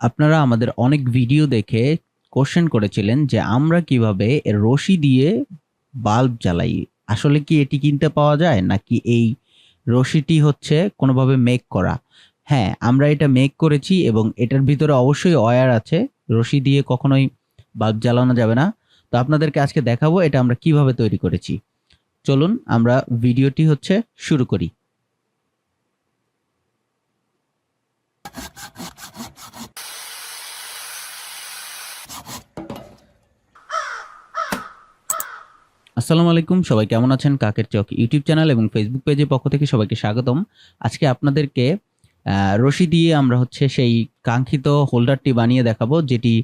আপনারা আমাদের অনেক ভিডিও দেখে কোশ্চেন করেছিলেন যে আমরা কীভাবে রশি দিয়ে বাল্ব জ্বালাই। আসলে কি এটি কিনতে পাওয়া যায় নাকি এই রশিটি হচ্ছে কোনোভাবে মেক করা? হ্যাঁ আমরা এটা মেক করেছি এবং এটার ভিতরে অবশ্যই ওয়্যার আছে। রশি দিয়ে কখনোই বাল্ব জ্বালানো যাবে না। তো আপনাদেরকে আজকে দেখাবো এটা আমরা কীভাবে তৈরি করেছি। চলুন আমরা ভিডিওটি হচ্ছে শুরু করি। আসসালামু আলাইকুম, সবাই কেমন আছেন? কাকের চক ইউটিউব চ্যানেল এবং ফেসবুক পেজের পক্ষ থেকে সবাইকে স্বাগতম। আজকে আপনাদেরকে রশি দিয়ে আমরা হচ্ছে সেই কাঙ্ক্ষিত হোল্ডারটি বানিয়ে দেখাবো, যেটি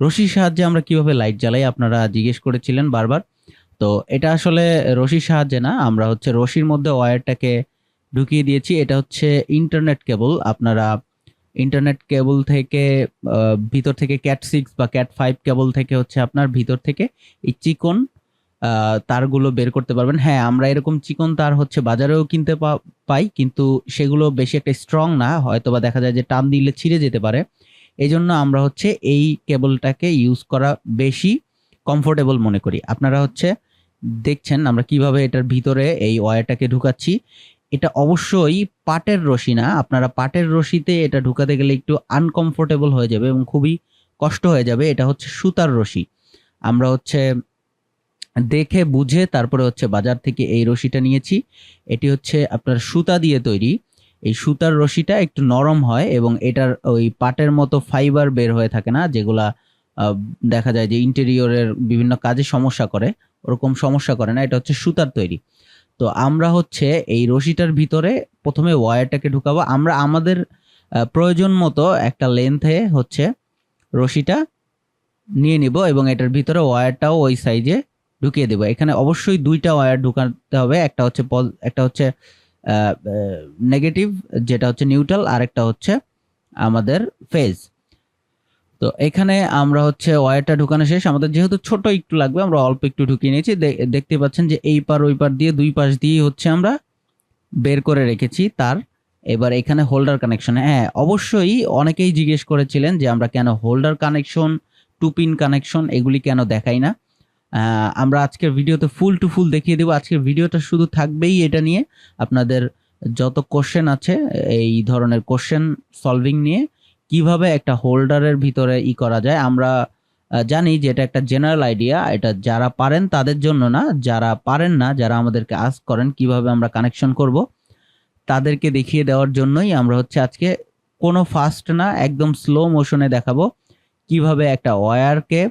রশির সাহায্যে আমরা কীভাবে লাইট জ্বালাই আপনারা জিজ্ঞেস করেছিলেন বারবার। তো এটা আসলে রশির সাহায্যে না, আমরা হচ্ছে রশির মধ্যে ওয়্যারটাকে ঢুকিয়ে দিয়েছি। এটা হচ্ছে ইন্টারনেট কেবল আপনারা ইন্টারনেট কেবল থেকে ভিতর থেকে ক্যাট সিক্স বা ক্যাট ফাইভ কেবল থেকে হচ্ছে আপনার ভিতর থেকে এই চিকন তারগুলো বের করতে পারবেন। হ্যাঁ আমরা এরকম চিকন তার হচ্ছে বাজারেও কিনতে পাই, কিন্তু সেগুলো বেশি একটা স্ট্রং না। হয়তো বা দেখা যায় যে টান দিলে ছিঁড়ে যেতে পারে। এই জন্য আমরা হচ্ছে এই কেবলটাকে ইউজ করা বেশি কমফোর্টেবল মনে করি। আপনারা হচ্ছে দেখছেন আমরা কীভাবে এটার ভিতরে এই ওয়্যারটাকে ঢুকাচ্ছি। এটা অবশ্যই পাটের রশি না। আপনারা পাটের রশিতে এটা ঢুকাতে গেলে একটু আনকমফোর্টেবল হয়ে যাবে এবং খুবই কষ্ট হয়ে যাবে। এটা হচ্ছে সুতার রশি। আমরা হচ্ছে দেখে, বুঝে তারপরে হচ্ছে বাজার থেকে এই রশিটা নিয়েছি। এটি হচ্ছে আপনার সুতা দিয়ে তৈরি। এই সুতার রশিটা একটু নরম হয় এবং এটার ওই পাটের মতো ফাইবার বের হয়ে থাকে না, যেগুলা দেখা যায় যে ইন্টেরিয়রের বিভিন্ন কাজে সমস্যা করে। ওরকম সমস্যা করে না, এটা হচ্ছে সুতার তৈরি। তো আমরা হচ্ছে এই রশিটার ভিতরে প্রথমে ওয়্যারটাকে ঢুকাবো। আমরা আমাদের প্রয়োজন মতো একটা লেন্থে হচ্ছে রশিটা নিয়ে নিব এবং এটার ভিতরে ওয়্যারটাও ওই সাইজে ঢুকিয়ে দেবো। এখানে অবশ্যই দুইটা ওয়্যার ঢুকাতে হবে। একটা হচ্ছে পজ- একটা হচ্ছে নেগেটিভ যেটা হচ্ছে নিউট্রাল আর একটা হচ্ছে আমাদের ফেজ তো এখানে আমরা হচ্ছে ওয়্যারটা ঢুকানো শেষ। আমাদের যেহেতু ছোট একটু লাগবে, আমরা অল্প একটু ঢুকিয়ে নিয়েছি। দেখতে পাচ্ছেন যে এই পার, ওই পার দিয়ে দুই পাশ দিয়ে হচ্ছে আমরা বের করে রেখেছি তার। এবার এখানে হোল্ডার কানেকশন হ্যাঁ অবশ্যই অনেকেই জিজ্ঞেস করেছিলেন যে আমরা কেন holder connection two pin connection এগুলি কেন দেখাই না? আমরা আজকের ভিডিওতে ফুল টু ফুল দেখিয়ে দেবো। আজকের ভিডিওটা শুধু থাকবেই এটা নিয়ে। আপনাদের যত কোশ্চেন আছে, এই ধরনের কোশ্চেন সলভিং নিয়ে, কীভাবে একটা হোল্ডারের ভিতরে ই করা যায়, আমরা জানি যে এটা একটা জেনারেল আইডিয়া এটা যারা পারেন তাদের জন্য না, যারা পারেন না, যারা আমাদেরকে আস্ক করেন কীভাবে আমরা কানেকশন করব, তাদেরকে দেখিয়ে দেওয়ার জন্যই আমরা হচ্ছে আজকে কোনো ফাস্ট না, একদম স্লো মোশনে দেখাবো, কীভাবে একটা ওয়্যারকে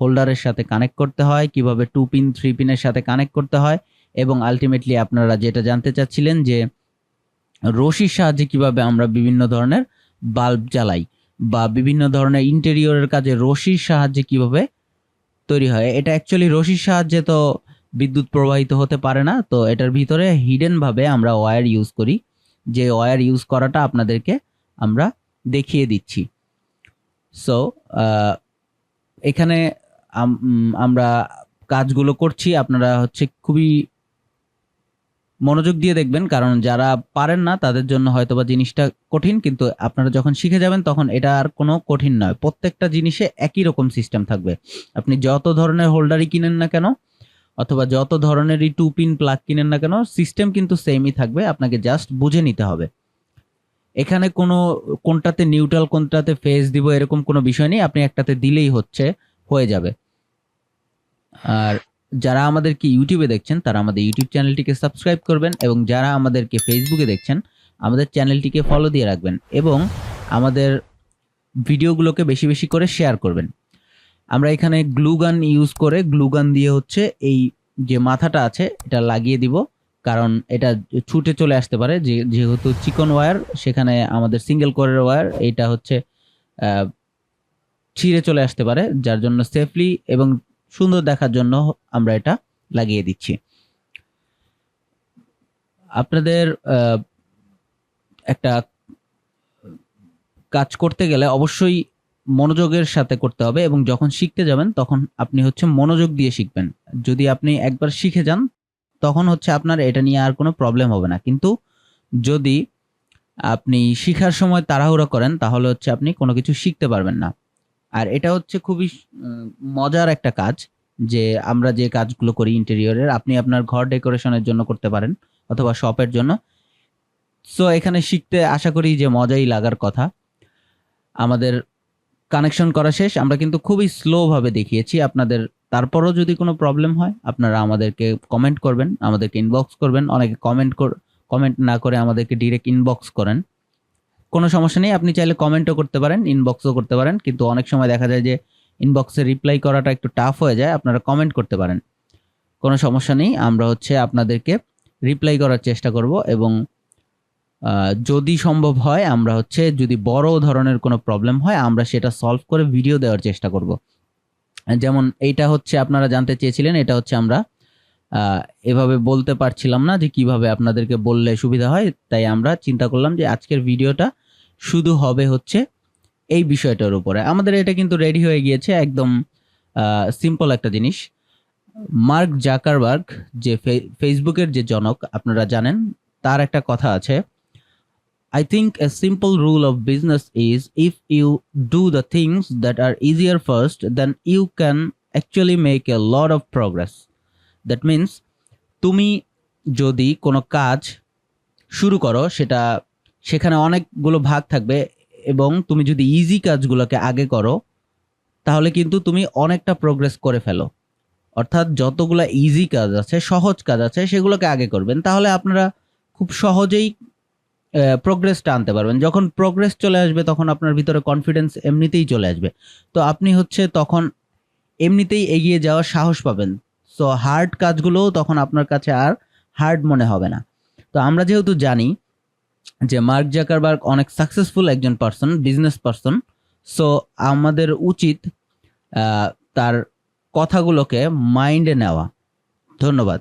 হোল্ডারের সাথে কানেক্ট করতে হয়, কীভাবে টু পিন থ্রি পিনের সাথে কানেক্ট করতে হয় এবং আলটিমেটলি আপনারা যেটা জানতে চাচ্ছিলেন যে রশির সাহায্যে কীভাবে আমরা বিভিন্ন ধরনের বাল্ব জ্বালাই বা বিভিন্ন ধরনের ইন্টেরিয়রের কাজে রশির সাহায্যে কীভাবে তৈরি হয়। এটা অ্যাকচুয়ালি রশির সাহায্যে তো বিদ্যুৎ প্রবাহিত হতে পারে না, তো এটার ভিতরে হিডেন ভাবে আমরা ওয়্যার ইউজ করি, যে ওয়্যার ইউজ করাটা আপনাদেরকে আমরা দেখিয়ে দিচ্ছি। সো এখানে আমরা কাজগুলো করছি, আপনারা হচ্ছে খুবই মনোযোগ দিয়ে দেখবেন, কারণ যারা পারেন না, তাদের জন্য হয়তোবা জিনিসটা কঠিন, কিন্তু আপনারা যখন শিখে যাবেন, তখন এটা আর কোনো কঠিন নয়। প্রত্যেকটা জিনিসে একই রকম সিস্টেম থাকবে। আপনি যত ধরনের হোল্ডারই কিনেন না কেন, অথবা যত ধরনেরই টু পিন প্লাগ কিনেন না কেন সিস্টেম কিন্তু সেমই থাকবে, আপনাকে জাস্ট বুঝে নিতে হবে। এখানে কোনো কোনটাতে নিউট্রাল কোনটাতে ফেজ দিব, এরকম কোনো বিষয় নেই, আপনি একটাতে দিলেই হচ্ছে। হয়ে যাবে। আর যারা আমাদেরকে ইউটিউবে দেখছেন, তারা আমাদের ইউটিউব চ্যানেলটিকে সাবস্ক্রাইব করবেন এবং যারা আমাদেরকে ফেসবুকে দেখছেন, আমাদের চ্যানেলটিকে ফলো দিয়ে রাখবেন এবং আমাদের ভিডিওগুলোকে বেশি বেশি করে শেয়ার করবেন। আমরা এখানে গ্লুগান ইউজ করে, গ্লুগান দিয়ে হচ্ছে এই যে মাথাটা আছে, এটা লাগিয়ে দিব। কারণ এটা ছুটে চলে আসতে পারে, যে, যেহেতু চিকন ওয়্যার সেখানে আমাদের সিঙ্গেল কোরের ওয়্যার এইটা হচ্ছে ছিঁড়ে চলে আসতে পারে, যার জন্য সেফলি এবং সুন্দর দেখার জন্য আমরা এটা লাগিয়ে দিচ্ছি। আপনাদের একটা কাজ করতে গেলে অবশ্যই মনোযোগের সাথে করতে হবে এবং যখন শিখতে যাবেন তখন আপনি হচ্ছে মনোযোগ দিয়ে শিখবেন। যদি আপনি একবার শিখে যান, তখন হচ্ছে আপনার এটা নিয়ে আর কোনো প্রবলেম হবে না। কিন্তু যদি আপনি শিখার সময় তাড়াহুড়ো করেন, তাহলে হচ্ছে আপনি কোনো কিছু শিখতে পারবেন না। আর এটা হচ্ছে খুবই মজার একটা কাজ যে আমরা যে কাজগুলো করি ইন্টেরিয়রের আপনি আপনার ঘর ডেকোরেশনের জন্য করতে পারেন অথবা শপের জন্য। সো এখানে শিখতে আশা করি যে মজাই লাগার কথা। আমাদের কানেকশন করা শেষ। আমরা কিন্তু খুবই স্লোভাবে দেখিয়েছি আপনাদের। তারপরও যদি কোনো প্রবলেম হয়, আপনারা আমাদেরকে কমেন্ট করবেন, আমাদেরকে ইনবক্স করবেন। অনেকে কমেন্ট কমেন্ট না করে আমাদেরকে ডিরেক্ট ইনবক্স করেন। কোনো সমস্যা নেই, আপনি চাইলে কমেন্টও করতে পারেন ইনবক্সও করতে পারেন, কিন্তু অনেক সময় দেখা যায় যে ইনবক্সে রিপ্লাই করাটা একটু টাফ হয়ে যায়, আপনারা কমেন্ট করতে পারেন। কোনো সমস্যা নেই, আমরা হচ্ছে আপনাদেরকে রিপ্লাই করার চেষ্টা করব এবং যদি সম্ভব হয়, আমরা হচ্ছে যদি বড় ধরনের কোনো প্রবলেম হয়, আমরা সেটা সলভ করে ভিডিও দেওয়ার চেষ্টা করব। যেমন এইটা হচ্ছে আপনারা জানতে চেয়েছিলেন, এটা হচ্ছে আমরা এভাবে বলতে পারছিলাম না যে কীভাবে আপনাদেরকে বললে সুবিধা হয়, তাই আমরা চিন্তা করলাম যে আজকের ভিডিওটা শুধু হবে হচ্ছে এই বিষয়টার উপরে। আমাদের এটা কিন্তু রেডি হয়ে গিয়েছে একদম সিম্পল একটা জিনিস। মার্ক জাকারবার্গ যে ফেসবুকের যে জনক, আপনারা জানেন, তার একটা কথা আছে। I think a simple rule of business is if you do the things that are easier first then you can actually make a lot of progress that means তুমি যদি কোনো কাজ শুরু করো, সেটা সেখানে অনেকগুলো ভাগ থাকবে এবং তুমি যদি ইজি কাজগুলোকে আগে করো, তাহলে কিন্তু তুমি অনেকটা প্রোগ্রেস করে ফেলো। অর্থাৎ যতগুলো ইজি কাজ আছে, সহজ কাজ আছে, সেগুলোকে আগে করবেন, তাহলে আপনারা খুব সহজেই প্রোগ্রেসটা আনতে পারবেন। যখন প্রোগ্রেস চলে আসবে, তখন আপনার ভিতরে কনফিডেন্স এমনিতেই চলে আসবে। তো আপনি হচ্ছে তখন এমনিতেই এগিয়ে যাওয়ার সাহস পাবেন। সো হার্ড কাজগুলোও তখন আপনার কাছে আর হার্ড মনে হবে না। তো আমরা যেহেতু জানি যে মার্ক জাকারবার্গ অনেক সাকসেসফুল একজন পার্সন বিজনেস পার্সন সো আমাদের উচিত তার কথাগুলোকে মাইন্ডে নেওয়া। ধন্যবাদ।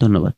ধন্যবাদ।